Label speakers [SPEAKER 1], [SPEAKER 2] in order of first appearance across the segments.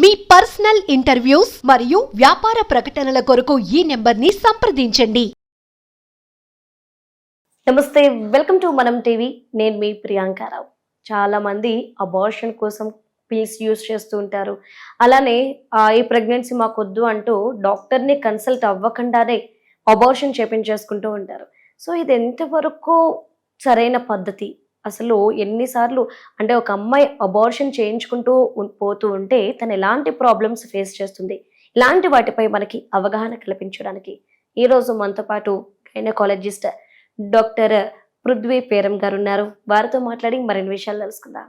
[SPEAKER 1] మీ personal interviews మరియు వ్యాపార ప్రకటనల కొరకు ఈ నెంబర్ని సంప్రదించండి.
[SPEAKER 2] నమస్తే వెల్కమ్ టు మనం టీవీ. నేను మీ ప్రియాంకారావు చాలా మంది అబార్షన్ కోసం పిల్స్ యూస్ చేస్తూ ఉంటారు. అలానే ఆ, ఈ ప్రెగ్నెన్సీ మాకొద్దు అంటూ డాక్టర్ని కన్సల్ట్ అవ్వకుండానే అబార్షన్ చేపించేసుకుంటూ ఉంటారు. సో ఇది ఎంతవరకు సరైన పద్ధతి? అసలు ఎన్నిసార్లు అంటే ఒక అమ్మాయి అబార్షన్ చేయించుకుంటూ పోతూ ఉంటే తను ఎలాంటి ప్రాబ్లమ్స్ ఫేస్ చేస్తుంది? ఇలాంటి వాటిపై మనకి అవగాహన కల్పించడానికి ఈరోజు మనతో పాటు గైనకాలజిస్ట్ డాక్టర్ పృథ్వీ పేరం గారు ఉన్నారు. వారితో మాట్లాడి మరిన్ని విషయాలు తెలుసుకుందాం.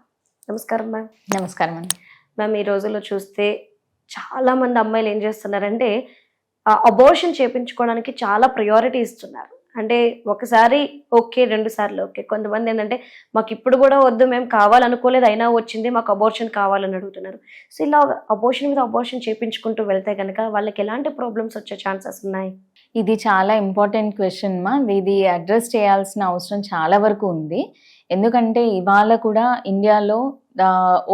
[SPEAKER 2] నమస్కారం మ్యామ్.
[SPEAKER 3] నమస్కారం అండి.
[SPEAKER 2] మ్యామ్ ఈ రోజుల్లో చూస్తే చాలా మంది అమ్మాయిలు ఏం చేస్తున్నారంటే అబోర్షన్ చేపించుకోవడానికి చాలా ప్రయారిటీ ఇస్తున్నారు. అంటే ఒకసారి ఓకే రెండు సార్లు ఓకే. కొంతమంది ఏంటంటే మాకు ఇప్పుడు కూడా వద్దు మేము కావాలనుకోలేదు అయినా వచ్చింది మాకు అబోర్షన్ కావాలని అడుగుతున్నారు. సో ఇలా అబోర్షన్ మీద అబోర్షన్ చేపించుకుంటూ వెళ్తే కనుక వాళ్ళకి ఎలాంటి ప్రాబ్లమ్స్ వచ్చే ఛాన్సెస్ ఉన్నాయి?
[SPEAKER 3] ఇది చాలా ఇంపార్టెంట్ క్వశ్చన్ మా. ఇది అడ్రస్ చేయాల్సిన అవసరం చాలా వరకు ఉంది. ఎందుకంటే ఇవాళ కూడా ఇండియాలో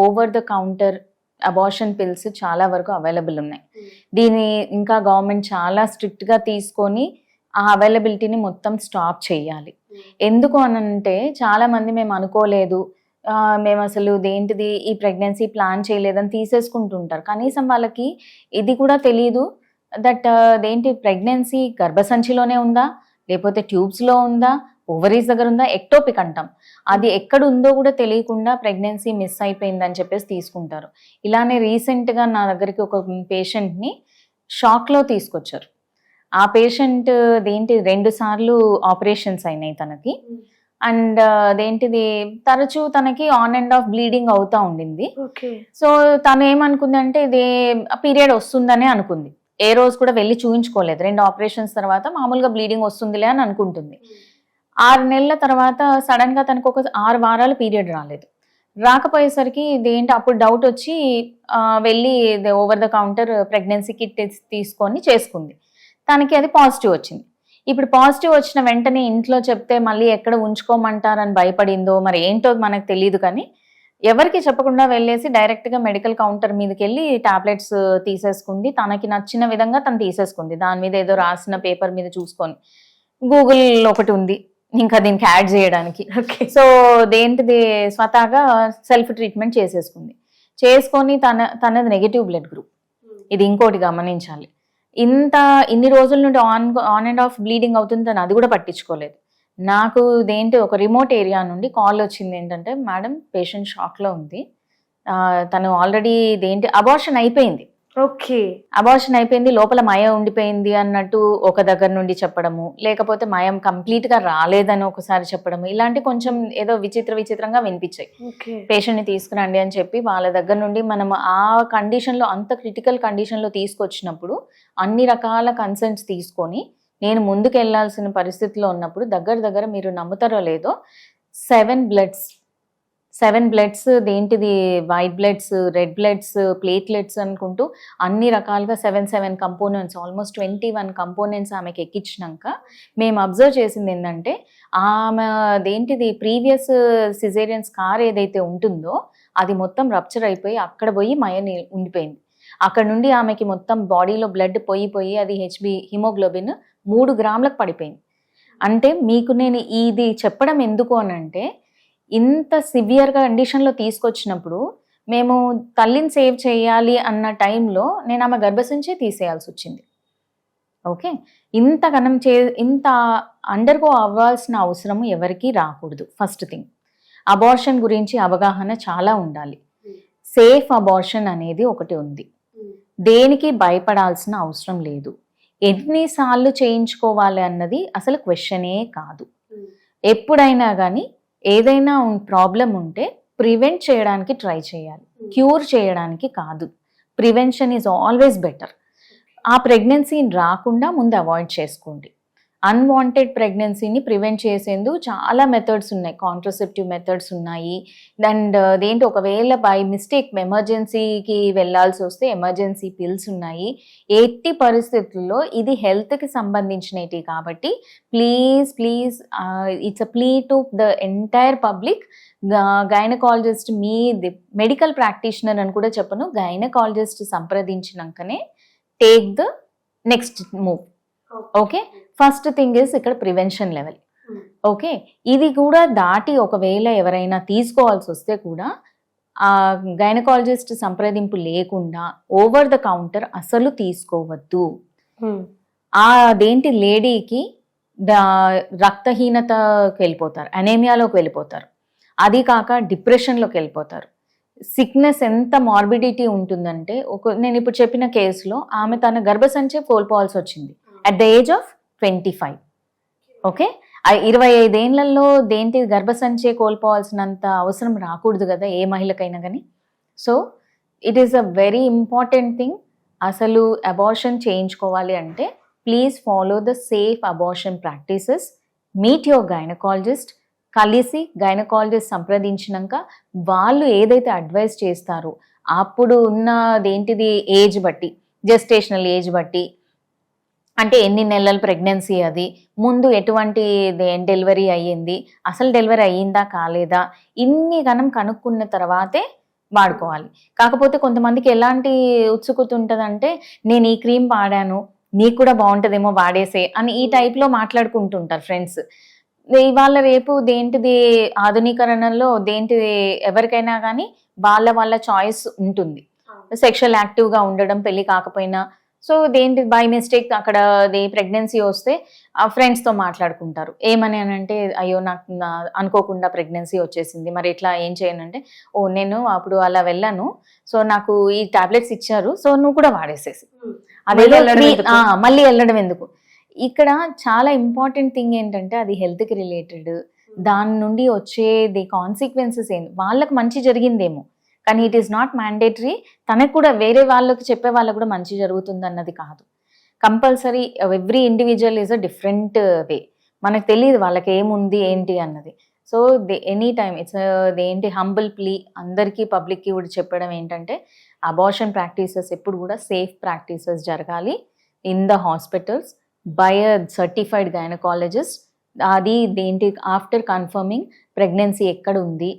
[SPEAKER 3] over the counter abortion pills చాలా వరకు అవైలబుల్ ఉన్నాయి. దీని ఇంకా గవర్నమెంట్ చాలా స్ట్రిక్ట్గా తీసుకొని ఆ అవైలబిలిటీని మొత్తం స్టాప్ చేయాలి. ఎందుకు అనంటే చాలా మంది మేము అనుకోలేదు. మేము అసలు దేంటిది ఈ ప్రెగ్నెన్సీ ప్లాన్ చేయలేదని తీసేసుకుంటుంటారు. కనీసం వాళ్ళకి ఇది కూడా తెలియదు దట్ దేంటి ప్రెగ్నెన్సీ గర్భసంచిలోనే ఉందా? లేకపోతే ట్యూబ్స్లో ఉందా? ఓవరీస్ దగ్గర ఉందా? ఎక్టోపిక్ అంటాం. అది ఎక్కడ ఉందో కూడా తెలియకుండా ప్రెగ్నెన్సీ మిస్ అయిపోయిందని చెప్పేసి తీసుకుంటారు. ఇలానే రీసెంట్గా నా దగ్గరికి ఒక పేషెంట్ని షాక్లో తీసుకొచ్చారు. ఆ పేషెంట్ దేంటి రెండు సార్లు ఆపరేషన్స్ అయినాయి తనకి. అండ్ అదేంటిది తరచూ తనకి ఆన్ అండ్ ఆఫ్ బ్లీడింగ్ అవుతా ఉండింది. సో తను ఏమనుకుంది అంటే ఇది పీరియడ్ వస్తుందనే అనుకుంది. ఏ రోజు కూడా వెళ్ళి చూయించుకోలేదు. రెండు ఆపరేషన్స్ తర్వాత మామూలుగా బ్లీడింగ్ వస్తుందిలే అని అనుకుంటుంది. ఆరు నెలల తర్వాత సడన్గా తనకు ఒక ఆరు వారాలు పీరియడ్ రాలేదు. రాకపోయేసరికి ఇదేంటి అప్పుడు డౌట్ వచ్చి వెళ్ళి over the counter pregnancy kit తీసుకొని చేసుకుంది. తనకి అది పాజిటివ్ వచ్చింది. ఇప్పుడు పాజిటివ్ వచ్చిన వెంటనే ఇంట్లో చెప్తే మళ్ళీ ఎక్కడ ఉంచుకోమంటారని భయపడిందో మరి ఏంటో మనకు తెలియదు కానీ ఎవరికి చెప్పకుండా వెళ్ళేసి డైరెక్ట్గా మెడికల్ కౌంటర్ మీదకి వెళ్ళి టాబ్లెట్స్ తీసేసుకుంది. తనకి నచ్చిన విధంగా తను తీసేసుకుంది. దాని మీద ఏదో రాసిన పేపర్ మీద చూసుకొని. గూగుల్ ఒకటి ఉంది. ఇంకా దీనికి యాడ్ చేయడానికి.
[SPEAKER 2] ఓకే
[SPEAKER 3] సో దేంటిది? స్వతహాగా సెల్ఫ్ ట్రీట్మెంట్ చేసేసుకుంది. చేసుకొని తన తనది నెగిటివ్ బ్లడ్ గ్రూప్ ఇది ఇంకోటి గమనించాలి. ఇంత ఇన్ని రోజుల నుండి on on and off bleeding అవుతుంది తను అది కూడా పట్టించుకోలేదు. నాకు దేంటి ఒక రిమోట్ ఏరియా నుండి కాల్ వచ్చింది ఏంటంటే మేడం పేషెంట్ షాక్లో ఉంది. తను ఆల్రెడీ ఇదేంటి అబార్షన్ అయిపోయింది.
[SPEAKER 2] ఓకే.
[SPEAKER 3] అబార్షన్ అయిపోయింది లోపల మయం ఉండిపోయింది అన్నట్టు ఒక దగ్గర నుండి చెప్పడము లేకపోతే మయం కంప్లీట్గా రాలేదని ఒకసారి చెప్పడము ఇలాంటి కొంచెం ఏదో విచిత్ర విచిత్రంగా వినిపించాయి.
[SPEAKER 2] ఓకే.
[SPEAKER 3] పేషెంట్ని తీసుకురండి అని చెప్పి వాళ్ళ దగ్గర నుండి మనం ఆ కండిషన్లో అంత క్రిటికల్ కండిషన్లో తీసుకొచ్చినప్పుడు అన్ని రకాల కన్సర్న్స్ తీసుకొని నేను ముందుకు వెళ్ళాల్సిన పరిస్థితిలో ఉన్నప్పుడు దగ్గర దగ్గర మీరు నమ్ముతారో లేదో seven bloods seven bloods దేంటిది white bloods red bloods platelets అనుకుంటూ అన్ని రకాలుగా seven seven components almost twenty one components ఆమెకి ఎక్కించినాక మేము అబ్జర్వ్ చేసింది ఏంటంటే ఆమె దేంటిది ప్రీవియస్ సిజేరియన్ స్కార్ ఏదైతే ఉంటుందో అది మొత్తం రప్చర్ అయిపోయి అక్కడ పోయి మయని ఉండిపోయింది. అక్కడ నుండి ఆమెకి మొత్తం బాడీలో బ్లడ్ పోయి పోయి అది హెచ్బి హిమోగ్లోబిన్ మూడు గ్రాములకు పడిపోయింది. అంటే మీకు నేను ఇది చెప్పడం ఎందుకు అని అంటే ఇంత సివియర్గా కండిషన్లో తీసుకొచ్చినప్పుడు మేము తల్లిని సేవ్ చేయాలి అన్న టైంలో నేను ఆమె గర్భసంచే తీసేయాల్సి వచ్చింది. ఓకే? ఇంత కనం చే ఇంత అండర్గో అవ్వాల్సిన అవసరం ఎవరికీ రాకూడదు. ఫస్ట్ థింగ్ అబార్షన్ గురించి అవగాహన చాలా ఉండాలి. సేఫ్ అబార్షన్ అనేది ఒకటి ఉంది. దేనికి భయపడాల్సిన అవసరం లేదు. ఎన్నిసార్లు చేయించుకోవాలి అన్నది అసలు క్వశ్చనే కాదు. ఎప్పుడైనా కానీ ఏదైనా ప్రాబ్లం ఉంటే ప్రివెంట్ చేయడానికి ట్రై చేయాలి. క్యూర్ చేయడానికి కాదు. ప్రివెన్షన్ ఈజ్ ఆల్వేస్ బెటర్ ఆ ప్రెగ్నెన్సీని రాకుండా ముందు అవాయిడ్ చేసుకోండి. అన్వాంటెడ్ ప్రెగ్నెన్సీని ప్రివెంట్ చేసేందుకు చాలా మెథడ్స్ ఉన్నాయి. కాంట్రసెప్టివ్ మెథడ్స్ ఉన్నాయి. అండ్ అదేంటి ఒకవేళ బై మిస్టేక్ ఎమర్జెన్సీకి వెళ్ళాల్సి వస్తే ఎమర్జెన్సీ పిల్స్ ఉన్నాయి. ఎట్టి పరిస్థితుల్లో ఇది హెల్త్కి సంబంధించినవి కాబట్టి please please it's a plea to the entire public gynaecologist me medical practitioner అని కూడా చెప్పను. Gynaecologist సంప్రదించినాకనే take the next move okay first thing is ఇక్కడ ప్రివెన్షన్ లెవెల్ ఓకే ఇది కూడా దాటి ఒకవేళ ఎవరైనా తీసుకోవాల్సి వస్తే కూడా ఆ గైనకాలజిస్ట్ సంప్రదింపు లేకుండా ఓవర్ ద కౌంటర్ అసలు తీసుకోవద్దు. ఆ అదేంటి లేడీకి రక్తహీనతకి వెళ్ళిపోతారు అనేమియాలోకి వెళ్ళిపోతారు. అది కాక డిప్రెషన్లోకి వెళ్ళిపోతారు. సిక్నెస్ ఎంత మార్బిడిటీ ఉంటుందంటే ఒక నేను ఇప్పుడు చెప్పిన కేసులో ఆమె తన గర్భసంచే కోల్పోవాల్సి వచ్చింది. At the age of twenty five. Okay? ఆ ఇరవై ఐదేళ్ళలో దేంటి గర్భసంచే కోల్పోవాల్సినంత అవసరం రాకూడదు కదా ఏ మహిళకైనా కానీ so it is a very important thing అసలు అబార్షన్ చేయించుకోవాలి అంటే please follow the safe abortion practices meet your gynaecologist కలిసి గైనకాలజిస్ట్ సంప్రదించినాక వాళ్ళు ఏదైతే అడ్వైస్ చేస్తారో అప్పుడు ఉన్నదేంటిది ఏజ్ బట్టి జెస్టేషనల్ ఏజ్ బట్టి అంటే ఎన్ని నెలల ప్రెగ్నెన్సీ అది? ముందు ఎటువంటి డెలివరీ అయ్యింది? అసలు డెలివరీ అయ్యిందా కాలేదా? ఇన్ని గణం కనుక్కున్న తర్వాతే వాడుకోవాలి. కాకపోతే కొంతమందికి ఎలాంటి ఉత్సుకత ఉంటుందంటే నేను ఈ క్రీమ్ వాడాను నీకు కూడా బాగుంటుందేమో వాడేసే అని ఈ టైప్లో మాట్లాడుకుంటుంటారు ఫ్రెండ్స్. ఇవాళ రేపు దేంటిది ఆధునీకరణలో దేంటిది ఎవరికైనా కానీ వాళ్ళ వాళ్ళ చాయిస్ ఉంటుంది. సెక్షువల్ యాక్టివ్గా ఉండడం పెళ్ళి కాకపోయినా సో దేంటి బై మిస్టేక్ అక్కడ ప్రెగ్నెన్సీ వస్తే ఆ ఫ్రెండ్స్తో మాట్లాడుకుంటారు. ఏమని అని అంటే అయ్యో నాకు అనుకోకుండా ప్రెగ్నెన్సీ వచ్చేసింది. మరి ఇట్లా ఏం చేయనంటే ఓ నేను అప్పుడు అలా వెళ్ళాను. సో నాకు ఈ టాబ్లెట్స్ ఇచ్చారు. సో నువ్వు కూడా వాడేసేసి. అదే?
[SPEAKER 2] మళ్ళీ వెళ్ళడం ఎందుకు?
[SPEAKER 3] ఇక్కడ చాలా ఇంపార్టెంట్ థింగ్ ఏంటంటే అది హెల్త్కి రిలేటెడ్. దాని నుండి వచ్చేది కాన్సిక్వెన్సెస్ ఏంటి? వాళ్ళకి మంచి జరిగిందేమో. కానీ ఇట్ ఈస్ నాట్ మ్యాండేటరీ తనకు కూడా వేరే వాళ్ళకి చెప్పే వాళ్ళకు కూడా మంచి జరుగుతుంది అన్నది కాదు. Compulsory every individual is a different way మనకు తెలియదు వాళ్ళకి ఏముంది ఏంటి అన్నది. So they any time it's ఏంటి హంబుల్ ప్లీ అందరికీ పబ్లిక్కి కూడా చెప్పడం ఏంటంటే అబార్షన్ ప్రాక్టీసెస్ ఎప్పుడు కూడా సేఫ్ ప్రాక్టీసెస్ జరగాలి. In the hospitals by a certified gynaecologist అది దేంటి ఆఫ్టర్ కన్ఫర్మింగ్ ప్రెగ్నెన్సీ ఎక్కడ ఉంది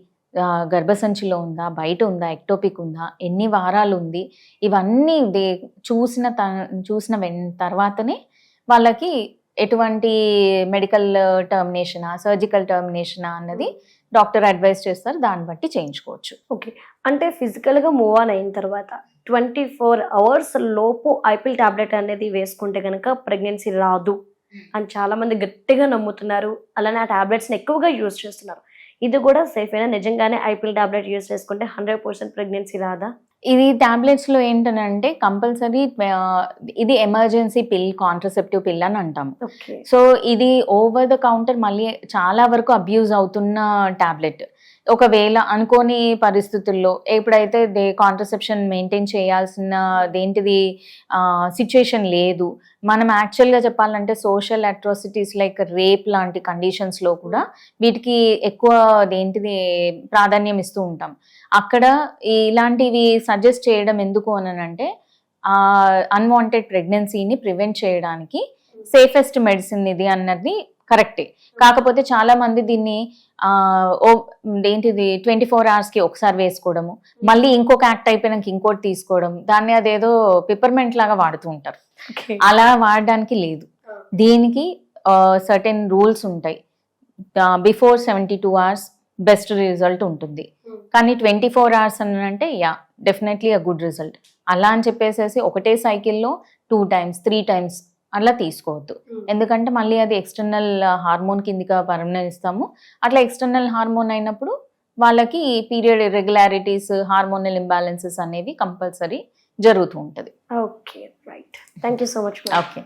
[SPEAKER 3] గర్భసంచిలో ఉందా బయట ఉందా ఎక్టోపిక్ ఉందా ఎన్ని వారాలు ఉంది ఇవన్నీ దే చూసిన త చూసిన తర్వాతనే వాళ్ళకి ఎటువంటి మెడికల్ టర్మినేషనా సర్జికల్ టర్మినేషనా అన్నది డాక్టర్ అడ్వైస్ చేస్తారు. దాన్ని బట్టి చేయించుకోవచ్చు.
[SPEAKER 2] ఓకే. అంటే ఫిజికల్గా మూవ్ ఆన్ అయిన తర్వాత ట్వంటీ ఫోర్ అవర్స్ లోపు ఐపిల్ టాబ్లెట్ అనేది వేసుకుంటే కనుక ప్రెగ్నెన్సీ రాదు అని చాలా మంది గట్టిగా నమ్ముతున్నారు. అలానే ఆ టాబ్లెట్స్ ఎక్కువగా యూజ్ చేస్తున్నారు. ఇది కూడా సేఫ్ అయినా నిజంగానే ఐపిల్ టాబ్లెట్ యూజ్ చేసుకుంటే హండ్రెడ్ పర్సెంట్ ప్రెగ్నెన్సీ రాదా?
[SPEAKER 3] ఇది టాబ్లెట్స్లో ఏంటనంటే కంపల్సరీ ఇది ఎమర్జెన్సీ పిల్ కాంట్రసెప్టివ్ పిల్ అని అంటాం. సో ఇది ఓవర్ ద కౌంటర్ మళ్ళీ చాలా వరకు అబ్యూజ్ అవుతున్న టాబ్లెట్ ఒకవేళ అనుకోని పరిస్థితుల్లో ఎప్పుడైతే దే కాంట్రసెప్షన్ మెయింటైన్ చేయాల్సిన దేంటిది సిచ్యుయేషన్ లేదు మనం యాక్చువల్గా చెప్పాలంటే సోషల్ అట్రాసిటీస్ లైక్ రేప్ లాంటి కండిషన్స్లో కూడా వీటికి ఎక్కువ ఏంటిది ప్రాధాన్యం ఇస్తూ ఉంటాం. అక్కడ ఇలాంటివి సజెస్ట్ చేయడం ఎందుకు అని అంటే అన్వాంటెడ్ ప్రెగ్నెన్సీని ప్రివెంట్ చేయడానికి సేఫెస్ట్ మెడిసిన్ ఇది అన్నది కరెక్టే. కాకపోతే చాలా మంది దీన్ని ఏంటిది ట్వంటీ ఫోర్ అవర్స్కి ఒకసారి వేసుకోవడము మళ్ళీ ఇంకొక యాక్ట్ అయిపోయినాక ఇంకోటి తీసుకోవడం దాన్ని అదేదో పిపర్మెంట్ లాగా వాడుతూ ఉంటారు. అలా వాడడానికి లేదు. దీనికి సర్టెన్ రూల్స్ ఉంటాయి. Before seventy two hours best result ఉంటుంది. కానీ ట్వంటీ ఫోర్ అవర్స్ అని అంటే yeah definitely a good result అలా అని చెప్పేసేసి ఒకటే సైకిల్లో టూ టైమ్స్ త్రీ టైమ్స్ అట్లా తీసుకోవద్దు. ఎందుకంటే మళ్ళీ అది ఎక్స్టర్నల్ హార్మోన్ కిందిగా పరిగణిస్తాము అట్లా ఎక్స్టర్నల్ హార్మోన్ అయినప్పుడు వాళ్ళకి పీరియడ్ ఇర్రెగ్యులారిటీస్ హార్మోనల్ ఇంబ్యాలెన్సెస్ అనేవి కంపల్సరీ జరుగుతూ ఉంటుంది.
[SPEAKER 2] Okay right thank you so much
[SPEAKER 3] okay